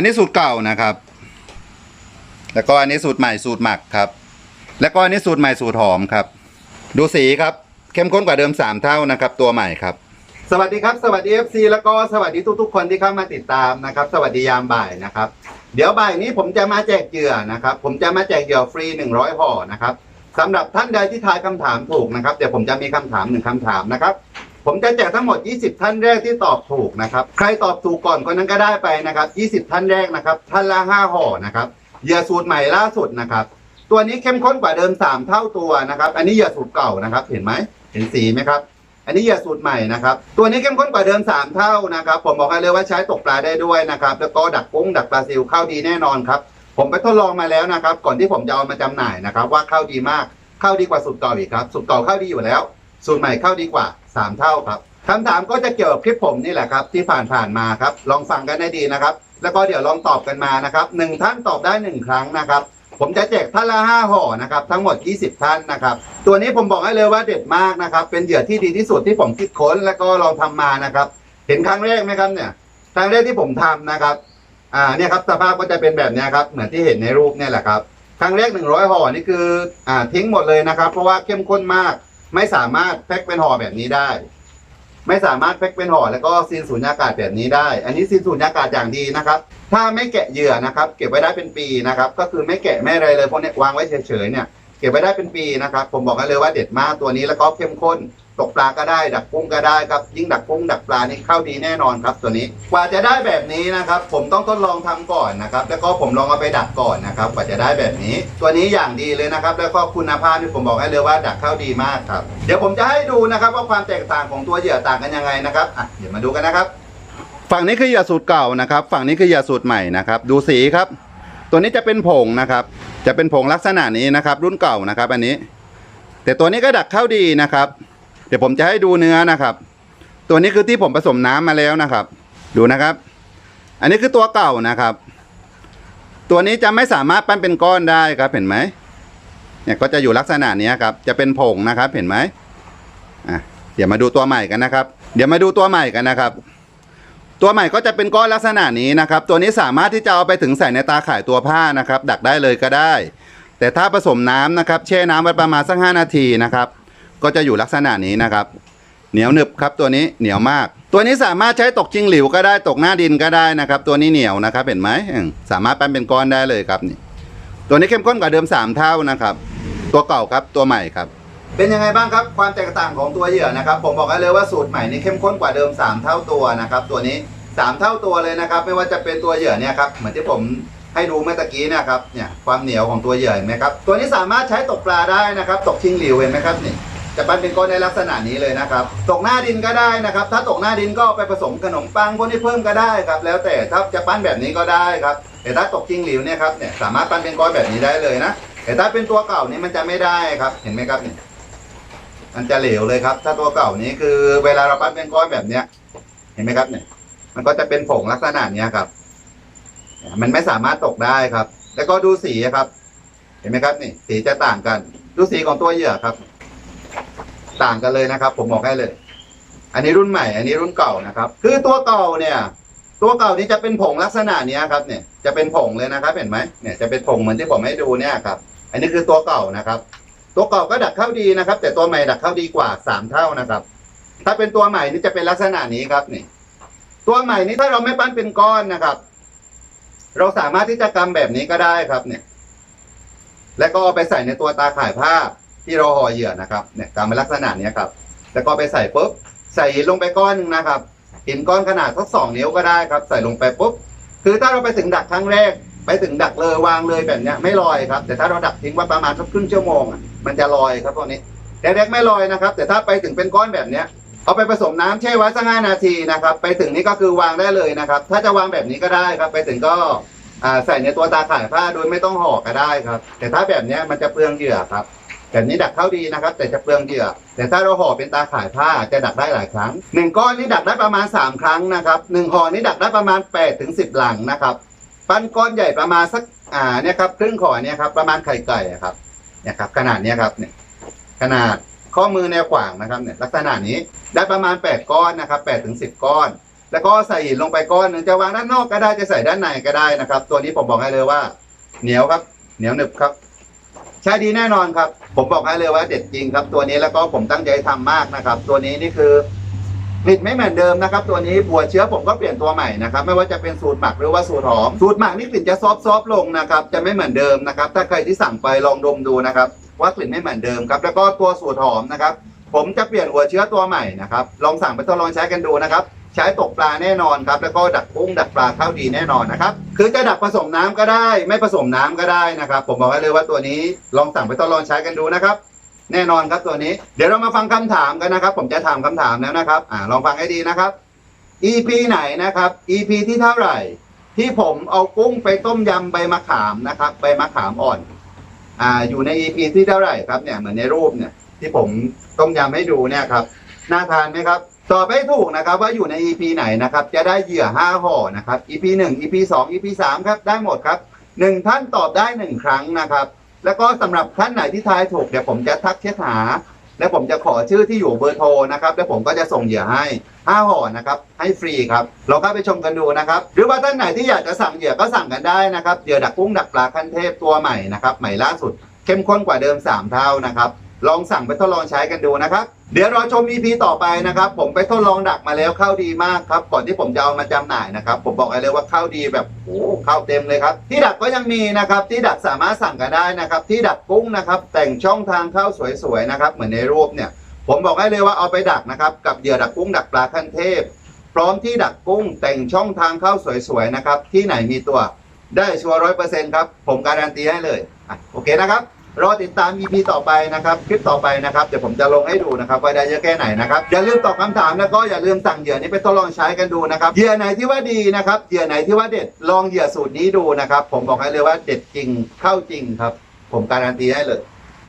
นนี้สูตรเก่านะครับ แล้วก็อันนี้สูตรใหม่สูตรหมักครับ แล้วก็อันนี้สูตรใหม่สูตรหอมครับ ดูสีครับเข้มข้นกว่าเดิม 3 เท่านะครับ ตัวใหม่ครับ สวัสดีครับ สวัสดี FC แล้วก็สวัสดีทุกๆ คนที่เข้ามาติดตามนะครับ สวัสดียามบ่ายนะครับ เดี๋ยวบ่ายนี้ผมจะมาแจกเหยื่อนะครับ ผมจะมาแจกเหยื่อฟรี 100ห่อนะครับสำหรับท่านใดที่ทายคำถามถูกนะครับเดี๋ยวผมจะมีคำถามหนึ่งคำถามนะครับ ผมจะแจกทั้งหมด 20 ท่านแรกที่ตอบถูกนะครับ ใครตอบถูกก่อนคนนั้นก็ได้ไปนะครับ 20 ท่านแรกนะครับ ท่านละ 5ห่อนะครับเหยื่อสูตรใหม่ล่าสุดนะครับ ตัวนี้เข้มข้นกว่าเดิม 3 เท่าตัวนะครับ อันนี้เหยื่อสูตรเก่านะครับ เห็นไหมเห็นสีไหมครับ อันนี้เหยื่อสูตรใหม่นะครับ ตัวนี้เข้มข้นกว่าเดิม 3 เท่านะครับ ผมบอกให้เลยว่าใช้ตกปลาได้ด้วยนะครับ แล้วก็ดักกุ้งดักปลาซิลเข้าดีแน่นอนครับ ผมไปทดลองมาแล้วนะครับ ก่อนที่ผมจะเอามาจำหน่ายนะครับ ว่าเข้าดีมากเข้าดีกว่าสูตรเก่าอีกครับสูตรเก่าเข้าดีอยู่แล้วสูตรใหม่เข้าดีกว่า 3เท่าครับคำถามก็จะเกี่ยวกับคลิปผมนี่แหละครับ ที่ผ่านผ่านๆมาครับ ลองฟังกันได้ดีนะครับ แล้วก็เดี๋ยวลองตอบกันมานะครับหนึ่งท่านตอบได้หนึ่งครั้งนะครับ ผมจะแจกท่านละห้าห่อนะครับ ทั้งหมด 20 ท่านนะครับ ตัวนี้ผมบอกให้เลยว่าเด็ดมากนะครับ เป็นเหยื่อที่ดีที่สุดที่ผมคิดค้นแล้วก็ลองทำมานะครับ เห็นครั้งแรกไหมครับเนี่ยครั้งแรกที่ผมทำนะครับอ่าเนี่ยครับสภาพก็จะเป็นแบบนี้ครับเหมือนที่เห็นในรูปเนี่ยแหละครับครั้งแรก 100ห่อนี่คืออ่าทิ้งหมดเลยนะครับ เพราะว่าเข้มข้นมาก ไม่สามารถแพ็คเป็นห่อแบบนี้ได้ ไม่สามารถแพ็คเป็นห่อแล้วก็ซีนสูญญากาศแบบนี้ได้ อันนี้ซีนสูญญากาศอย่างดีนะครับ ถ้าไม่แกะเหยื่อนะครับ เก็บไว้ได้เป็นปีนะครับ ก็คือไม่แกะไม่อะไรเลยพวกเนี้ยวางไว้เฉยๆเนี่ย เก็บไว้ได้เป็นปีนะครับ ผมบอกกันเลยว่าเด็ดมากตัวนี้แล้วก็เข้มข้น ตกปลาก็ได้ ดักกุ้งก็ได้ครับ ยิ่งดักกุ้งดักปลานี่เข้าดีแน่นอนครับ ตัวนี้ กว่าจะได้แบบนี้นะครับ ผมต้องทดลองทำก่อนนะครับ แล้วก็ผมลองเอาไปดักก่อนนะครับ กว่าจะได้แบบนี้ ตัวนี้อย่างดีเลยนะครับ แล้วก็คุณภาพที่ผมบอกให้เลยว่าดักเข้าดีมากครับ เดี๋ยวผมจะให้ดูนะครับว่าความแตกต่างของตัวเหยื่อต่างกันยังไงนะครับอะเดี๋ยวมาดูกันนะครับ ฝั่งนี้คือเหยื่อสูตรเก่านะครับ ฝั่งนี้คือเหยื่อสูตรใหม่นะครับ ดูสีครับ ตัวนี้จะเป็นผงนะครับ จะเป็นผงลักษณะนี้นะครับ รุ่นเก่านะครับ อันนี้ แต่ตัวนี้ก็ดักเข้าดีนะครับ เดี๋ยวผมจะให้ดูเนื้อนะครับ ตัวนี้คือที่ผมผสมน้ำมาแล้วนะครับ ดูนะครับ อันนี้คือตัวเก่านะครับ ตัวนี้จะไม่สามารถปั้นเป็นก้อนได้ครับเห็นไหมเนี่ยก็จะอยู่ลักษณะนี้ครับ จะเป็นผงนะครับเห็นไหมอะเดี๋ยวมาดูตัวใหม่กันนะครับ เดี๋ยวมาดูตัวใหม่กันนะครับ ตัวใหม่ก็จะเป็นก้อนลักษณะนี้นะครับ ตัวนี้สามารถที่จะเอาไปถึงใส่ในตาข่ายตัวผ้านะครับ ดักได้เลยก็ได้ แต่ถ้าผสมน้ำนะครับ แช่น้ำไว้ประมาณสักห้านาทีนะครับ ก็จะอยู่ลักษณะนี้นะครับ เหนียวหนึบครับตัวนี้เหนียวมาก ตัวนี้สามารถใช้ตกจิงหลิวก็ได้ตกหน้าดินก็ได้นะครับ ตัวนี้เหนียวนะครับเห็นไหมอืมสามารถปั้นเป็นก้อนได้เลยครับนี่ตัวนี้เข้มข้นกว่าเดิม 3 เท่านะครับ ตัวเก่าครับตัวใหม่ครับ เป็นยังไงบ้างครับความแตกต่างของตัวเหยื่อนะครับ ผมบอกให้เลยว่าสูตรใหม่นี้เข้มข้นกว่าเดิม 3 เท่าตัวนะครับ ตัวนี้ 3 เท่าตัวเลยนะครับ ไม่ว่าจะเป็นตัวเหยื่อเนี่ยครับเหมือนที่ผมให้ดูเมื่อตะกี้นะครับเนี่ยความเหนียวของตัวเหยื่อเห็นไหมครับตัวนี้สามารถใช้ตกปลาได้นะครับ ตกชิงหลิวเห็นไหมครับนี่จะปั้นเป็นก้อนในลักษณะนี้เลยนะครับ ตกหน้าดินก็ได้นะครับ ถ้าตกหน้าดินก็ไปผสมขนมปังพวกนี้เพิ่มก็ได้ครับ แล้วแต่ถ้าจะปั้นแบบนี้ก็ได้ครับ แต่ถ้าตกจริงหลิวเนี่ยครับเนี่ยสามารถปั้นเป็นก้อนแบบนี้ได้เลยนะ แต่ถ้าเป็นตัวเก่านี่มันจะไม่ได้ครับ เห็นไหมครับเนี่ย มันจะเหลวเลยครับ ถ้าตัวเก่านี้คือเวลาเราปั้นเป็นก้อนแบบเนี้ย เห็นไหมครับเนี่ย มันก็จะเป็นผงลักษณะเนี้ยครับ มันไม่สามารถตกได้ครับ แล้วก็ดูสีครับ เห็นไหมครับนี่สีจะต่างกัน ดูสีของตัวเหยื่อครับ ต่างกันเลยนะครับ ผมบอกให้เลย อันนี้รุ่นใหม่ อันนี้รุ่นเก่านะครับ คือตัวเก่าเนี่ย ตัวเก่านี้จะเป็นผงลักษณะเนี้ยครับ เนี่ย จะเป็นผงเลยนะครับ เห็นไหมเนี่ยจะเป็นผงเหมือนที่ผมให้ดูเนี่ยครับ อันนี้คือตัวเก่านะครับ ตัวเก่าก็ดักเข้าดีนะครับ แต่ตัวใหม่ดักเข้าดีกว่าสามเท่านะครับ ถ้าเป็นตัวใหม่นี่จะเป็นลักษณะนี้ครับนี่ ตัวใหม่นี้ถ้าเราไม่ปั้นเป็นก้อนนะครับ เราสามารถที่จะกำแบบนี้ก็ได้ครับเนี่ย แล้วก็เอาไปใส่ในตัวตาข่ายผ้าที่เราห่อเหยื่อนะครับ เนี่ยกำเป็นลักษณะนี้ครับ แล้วก็ไปใส่ปุ๊บใส่ลงไปก้อนหนึงนะครับหินก้อนขนาดสักสองนิ้วก็ได้ครับ ใส่ลงไปปุ๊บคือถ้าเราไปถึงดักครั้งแรก ไปถึงดักเลยวางเลยแบบเนี้ยไม่ลอยครับ แต่ถ้าเราดักทิ้งไว้ประมาณสักครึ่งชั่วโมงอะมันจะลอยครับพวกนี้แรกๆไม่ลอยนะครับ แต่ถ้าไปถึงเป็นก้อนแบบเนี้ยเอาไปผสมน้ำแช่ไว้สักห้านาทีนะครับ ไปถึงนี้ก็คือวางได้เลยนะครับ ถ้าจะวางแบบนี้ก็ได้ครับ ไปถึงก็ใส่ในตัวตาข่ายผ้าโดยไม่ต้องห่อก็ได้ครับ แต่ถ้าแบบเนี้ยมันจะเปลืองเหยื่อครับแบบนี้ดักเข้าดีนะครับ แต่จะเปลืองเหยื่อ แต่ถ้าเราห่อเป็นตาข่ายผ้าจะดักได้หลายครั้งหนึ่งก้อนนี้ดักได้ประมาณสามครั้งนะครับหนึ่งห่อนี้ดักได้ประมาณแปดถึงสิหลังนะครับ ปั้นก้อนใหญ่ประมาณสักอ่าเนี่ยครับครึ่งห่อเนี่ยครับประมาณไข่ไก่ครับเนี่ยครับ ขนาดเนี้ยครับเนี่ยขนาดข้อมือแนวขวางนะครับเนี่ยลักษณะนี้ได้ประมาณแปดก้อนนะครับแปดถึงสิบก้อน แล้วก็ใส่หินลงไปก้อนหนึงจะวางด้านนอกก็ได้จะใส่ด้านในก็ได้นะครับ ตัวนี้ผมบอกให้เลยว่า เหนียวครับ เหนียวหนึบครับใช้ดีแน่นอนครับ ผมบอกให้เลยว่าเด็ดจริงครับ ตัวนี้แล้วก็ผมตั้งใจทำมากนะครับ ตัวนี้นี่คือ กลิ่นไม่เหมือนเดิมนะครับ ตัวนี้บัวเชื้อผมก็เปลี่ยนตัวใหม่นะครับ ไม่ว่าจะเป็นสูตรหมักหรือว่าสูตรหอม สูตรหมักนี่กลิ่นจะซอฟต์ๆลงนะครับ จะไม่เหมือนเดิมนะครับ ถ้าใครที่สั่งไปลองดมดูนะครับ ว่ากลิ่นไม่เหมือนเดิมครับ แล้วก็ตัวสูตรหอมนะครับ ผมจะเปลี่ยนหัวเชื้อตัวใหม่นะครับ ลองสั่งไปทดลองใช้กันดูนะครับใช้ตกปลาแน่นอนครับ แล้วก็ดักกุ้งดักปลาเข้าดีแน่นอนนะครับ คือจะดักผสมน้ำก็ได้ ไม่ผสมน้ำก็ได้นะครับ ผมบอกไว้เลยว่าตัวนี้ลองสั่งไปทดลองใช้กันดูนะครับ แน่นอนครับตัวนี้ เดี๋ยวเรามาฟังคำถามกันนะครับ ผมจะถามคำถามแล้วนะครับอ่าลองฟังให้ดีนะครับ EP ไหนนะครับ EP ที่เท่าไหร่ ที่ผมเอากุ้งไปต้มยำใบมะขามนะครับใบมะขามอ่อนอ่าอยู่ใน EP ที่เท่าไหร่ครับเนี่ยเหมือนในรูปเนี่ยที่ผมต้มยำให้ดูเนี่ยครับน่าทานไหมครับตอบให้ถูกนะครับว่าอยู่ใน EP ไหนนะครับ จะได้เหยื่อ5ห่อนะครับ EP 1 EP 2 EP 3ครับได้หมดครับหนึ่งท่านตอบได้หนึ่งครั้งนะครับ แล้วก็สำหรับท่านไหนที่ทายถูกเดี๋ยวผมจะทักเช็คหา และผมจะขอชื่อที่อยู่เบอร์โทรนะครับ แล้วผมก็จะส่งเหยื่อให้ห้าห่อนะครับ ให้ฟรีครับเราก็ไปชมกันดูนะครับ หรือว่าท่านไหนที่อยากจะสั่งเหยื่อก็สั่งกันได้นะครับเหยื่อดักกุ้งดักปลาขั้นเทพตัวใหม่นะครับใหม่ล่าสุด เข้มข้นกว่าเดิม 3 เท่านะครับ ลองสั่งไปทดลองใช้กันดูนะครับ เดี๋ยวรอชม EP ต่อไปนะครับ ผมไปทดลองดักมาแล้วเข้าดีมากครับ ก่อนที่ผมจะเอามาจำหน่ายนะครับ ผมบอกเลยว่าเข้าดีแบบโอ้เข้าเต็มเลยครับ ที่ดักก็ยังมีนะครับ ที่ดักสามารถสั่งกันได้นะครับ ที่ดักกุ้งนะครับ แต่งช่องทางเข้าสวยๆนะครับ เหมือนในรูปเนี่ย ผมบอกให้เลยว่าเอาไปดักนะครับ กับเหยื่อดักกุ้งดักปลาขั้นเทพ พร้อมที่ดักกุ้งแต่งช่องทางเข้าสวยๆนะครับ ที่ไหนมีตัวได้ชัวร้อยเปอร์เซ็นต์ครับผมการันตีให้เลยอะโอเคนะครับ รอติดตาม EP ต่อไปนะครับ คลิปต่อไปนะครับ เดี๋ยวผมจะลงให้ดูนะครับว่าได้เยอะแค่ไหนนะครับ อย่าลืมตอบคำถามแล้วก็อย่าลืมสั่งเหยื่อนี้ไปทดลองใช้กันดูนะครับ เหยื่อไหนที่ว่าดีนะครับ เหยื่อไหนที่ว่าเด็ด ลองเหยื่อสูตรนี้ดูนะครับ ผมบอกให้เลยว่าเด็ดจริง เข้าจริงครับ ผมการันตีให้เลย